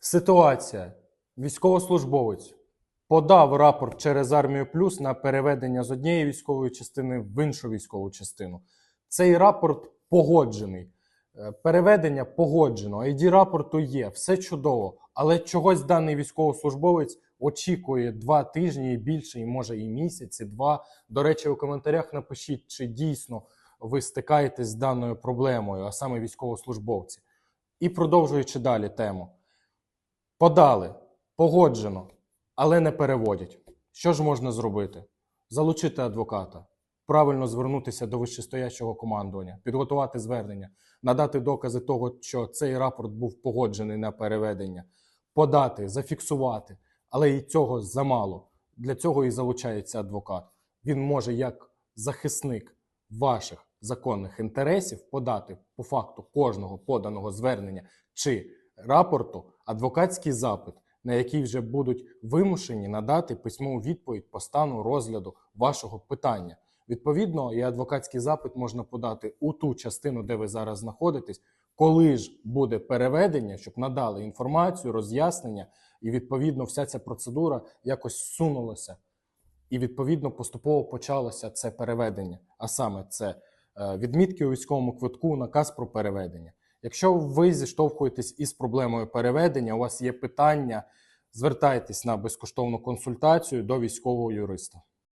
Ситуація. Військовослужбовець подав рапорт через армію плюс на переведення з однієї військової частини в іншу військову частину. Цей рапорт погоджений. Е, Переведення погоджено, ID рапорту є, все чудово. Але чогось даний військовослужбовець очікує два тижні і більше, і може і місяць, і два. До речі, у коментарях напишіть, чи дійсно ви стикаєтесь з даною проблемою, а саме військовослужбовці. І продовжуючи далі тему. Подали, погоджено, але не переводять. Що ж можна зробити? Залучити адвоката, правильно звернутися до вищестоящого командування, підготувати звернення, надати докази того, що цей рапорт був погоджений на переведення, подати, зафіксувати. Але і цього замало. Для цього і залучається адвокат. Він може як захисник ваших законних інтересів подати по факту кожного поданого звернення чи рапорту адвокатський запит, на який вже будуть вимушені надати письмову відповідь по стану розгляду вашого питання. Відповідно, і адвокатський запит можна подати у ту частину, де ви зараз знаходитесь, коли ж буде переведення, щоб надали інформацію, роз'яснення, і відповідно вся ця процедура якось сунулася. І відповідно поступово почалося це переведення. А саме це е, відмітки у військовому квитку, наказ про переведення. Якщо ви зіштовхуєтесь із проблемою переведення, у вас є питання, звертайтесь на безкоштовну консультацію до військового юриста.